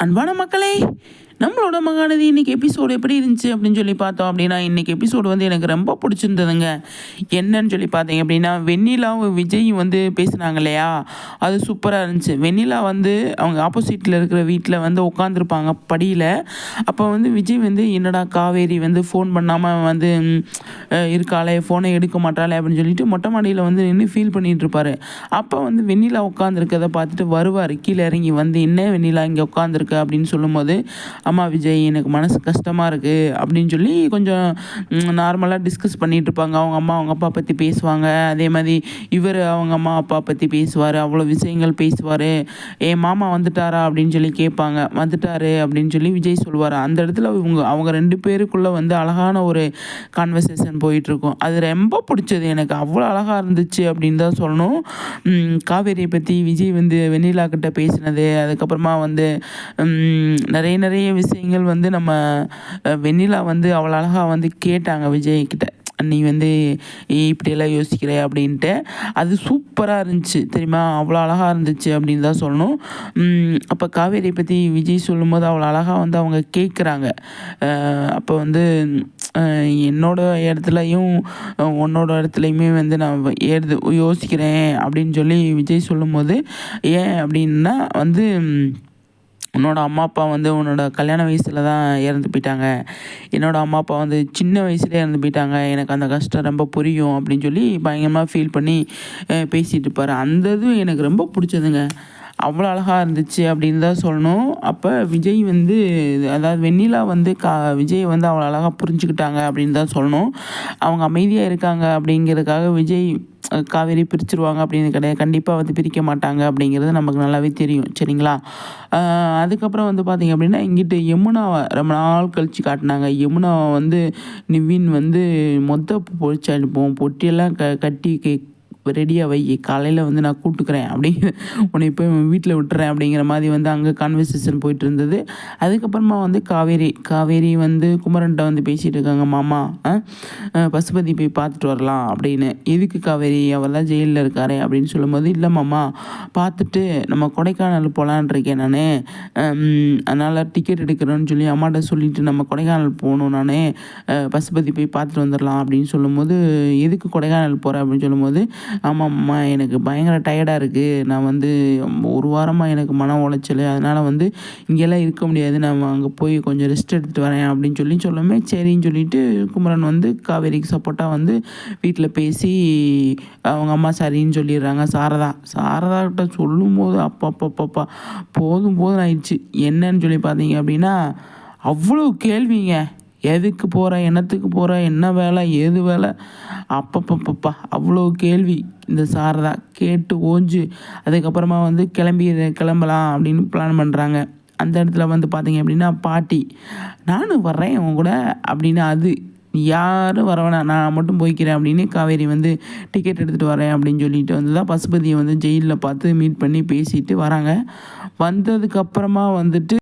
அன்பான மக்களே நம்மளோட மகாநதி இன்னைக்கு எபிசோடு எப்படி இருந்துச்சு அப்படின்னு சொல்லி பார்த்தோம் அப்படின்னா இன்னைக்கு எபிசோடு வந்து எனக்கு ரொம்ப பிடிச்சிருந்ததுங்க. என்னன்னு சொல்லி பார்த்தீங்க அப்படின்னா வெண்ணிலாவும் விஜய் வந்து பேசுனாங்க இல்லையா? அது சூப்பராக இருந்துச்சு. வெண்ணிலா வந்து அவங்க ஆப்போசிட்டில் இருக்கிற வீட்டில் வந்து உட்காந்துருப்பாங்க படியில். அப்போ வந்து விஜய் வந்து என்னடா காவேரி வந்து ஃபோன் பண்ணாமல் வந்து இருக்காளே ஃபோனை எடுக்க மாட்டாளே அப்படின்னு சொல்லிட்டு மொட்டை மாடியில் வந்து நின்று ஃபீல் பண்ணிட்டு இருப்பார். அப்போ வந்து வெண்ணிலா உட்காந்துருக்கதை பார்த்துட்டு வருவார். கீழே இறங்கி வந்து என்ன வெண்ணிலா இங்கே உட்காந்துருக்கு அப்படின்னு சொல்லும்போது அம்மா விஜய் எனக்கு மனசு கஷ்டமாக இருக்குது அப்படின்னு சொல்லி கொஞ்சம் நார்மலாக டிஸ்கஸ் பண்ணிகிட்டு இருப்பாங்க அவங்க அம்மா அவங்க அப்பா பற்றி பேசுவாங்க. அதே மாதிரி இவர் அவங்க அம்மா அப்பா பற்றி பேசுவார். அவ்வளோ விஷயங்கள் பேசுவார். என் மாமா வந்துட்டாரா? அப்படின்னு சொல்லி கேட்பாங்க. வந்துட்டாரு அப்படின்னு சொல்லி விஜய் சொல்லுவார் அந்த இடத்துல இவங்க அவங்க ரெண்டு பேருக்குள்ளே வந்து அழகான ஒரு கான்வர்சேஷன் போயிட்டுருக்கும். அது ரொம்ப பிடிச்சது எனக்கு. அவ்வளோ அழகாக இருந்துச்சு அப்படின்னு தான் சொல்லணும். காவேரியை பற்றி விஜய் வந்து வெண்ணிலா கிட்ட பேசினது. அதுக்கப்புறமா வந்து நிறைய நிறைய விஷயங்கள் வந்து நம்ம வெண்ணிலா வந்து அவ்வளோ அழகாக வந்து கேட்டாங்க விஜய்கிட்ட நீ வந்து இப்படியெல்லாம் யோசிக்கிற? அப்படின்ட்டு. அது சூப்பராக இருந்துச்சு. தெரியுமா? அவ்வளோ அழகாக இருந்துச்சு அப்படின்னு தான் சொல்லணும். அப்போ காவேரியை பற்றி விஜய் சொல்லும்போது அவ்வளோ அழகாக வந்து அவங்க கேட்குறாங்க அப்போ வந்து என்னோடய என்னோட இடத்துலையும் உன்னோட இடத்துலையுமே வந்து நான் ஏறுது யோசிக்கிறேன் அப்படின்னு சொல்லி விஜய் சொல்லும்போது ஏன்? அப்படின்னா வந்து உன்னோட அம்மா அப்பா வந்து உன்னோட கல்யாண வயசில் தான் இறந்து போயிட்டாங்க. என்னோட அம்மா அப்பா வந்து சின்ன வயசுலேயே இறந்து போயிட்டாங்க. எனக்கு அந்த கஷ்டம் ரொம்ப புரியும் அப்படின்னு சொல்லி பயங்கரமாக ஃபீல் பண்ணி பேசிகிட்டு இருப்பார். அந்த இதுவும் எனக்கு ரொம்ப பிடிச்சதுங்க. அவ்வளோ அழகாக இருந்துச்சு அப்படின்னு தான் சொல்லணும். அப்போ விஜய் வந்து அதாவது வெண்ணிலா வந்து கா விஜய் வந்து அவ்வளோ அழகாக புரிஞ்சுக்கிட்டாங்க அப்படின்னு தான் சொல்லணும். அவங்க அமைதியாக இருக்காங்க அப்படிங்கிறதுக்காக விஜய் காவேரி பிரிச்சிருவாங்க அப்படின்னு கிடையாது. கண்டிப்பாக வந்து பிரிக்க மாட்டாங்க அப்படிங்கிறது நமக்கு நல்லாவே தெரியும். சரிங்களா? அதுக்கப்புறம் வந்து பார்த்திங்க அப்படின்னா இங்கிட்டு யமுனாவை ரொம்ப நாள் கழித்து காட்டினாங்க. யமுனாவை வந்து நிவின் வந்து மொத்த பொழிச்சு அனுப்புவோம். பொட்டியெல்லாம் க கட்டி கே ரெடியாக வை. காலையில் வந்து நான் கூட்டுக்கிறேன். அப்படி உன்னை போய் வீட்டில் விட்டுறேன் அப்படிங்கிற மாதிரி வந்து அங்கே கான்வர்சேஷன் போயிட்டு இருந்தது. அதுக்கப்புறமா வந்து காவேரி காவேரி வந்து குமரன்ட்ட வந்து பேசிகிட்டு இருக்காங்க மாமா பசுபதி போய் பார்த்துட்டு வரலாம் அப்படின்னு. எதுக்கு காவேரி? அவர் தான் ஜெயிலில் இருக்காரு அப்படின்னு சொல்லும்போது இல்லை மாமா பார்த்துட்டு நம்ம கொடைக்கானல் போகலான் இருக்கேன் நான். அதனால் டிக்கெட் எடுக்கிறேன்னு சொல்லி அம்மாட்ட சொல்லிட்டு நம்ம கொடைக்கானல் போகணும் நான். பசுபதி போய் பார்த்துட்டு வந்துடலாம் அப்படின்னு சொல்லும்போது எதுக்கு கொடைக்கானல் போகிறேன் அப்படின்னு சொல்லும்போது ஆமாம்மா எனக்கு பயங்கர டயர்டாக இருக்குது நான் வந்து ஒரு வாரமாக எனக்கு மன உளைச்சல். அதனால் வந்து இங்கெல்லாம் இருக்க முடியாது. நான் அங்கே போய் கொஞ்சம் ரெஸ்ட் எடுத்துகிட்டு வரேன் அப்படின்னு சொல்லி சொல்லுமே சரின்னு சொல்லிட்டு குமரன் வந்து காவேரிக்கு சப்போர்ட்டாக வந்து வீட்டில் பேசி அவங்க அம்மா சரின்னு சொல்லிடுறாங்க. சாரதா சாரதா கிட்ட சொல்லும்போது அப்பப்பப்பப்பா போதும் போதும் ஆயிடுச்சு. என்னன்னு சொல்லி பார்த்தீங்க அப்படின்னா அவ்வளோ கேள்விங்க. எதுக்கு போகிற என்னத்துக்கு போகிற என்ன வேலை ஏது வேலை? அப்பப்பப்பப்பா அவ்வளோ கேள்வி. இந்த சாரதா கேட்டு ஓஞ்சு அதுக்கப்புறமா வந்து கிளம்பி கிளம்பலாம் அப்படின்னு பிளான் பண்ணுறாங்க அந்த இடத்துல வந்து பார்த்தீங்க அப்படின்னா பாட்டி நானும் வர்றேன் உன் கூட அப்படின்னு அது யாரும் வரவேணா நான் மட்டும் போய்க்கிறேன் அப்படின்னு காவேரி வந்து டிக்கெட் எடுத்துகிட்டு வரேன் அப்படின்னு சொல்லிட்டு வந்து தான் பசுபதியை வந்து ஜெயிலில் பார்த்து மீட் பண்ணி பேசிட்டு வராங்க. வந்ததுக்கப்புறமா வந்துட்டு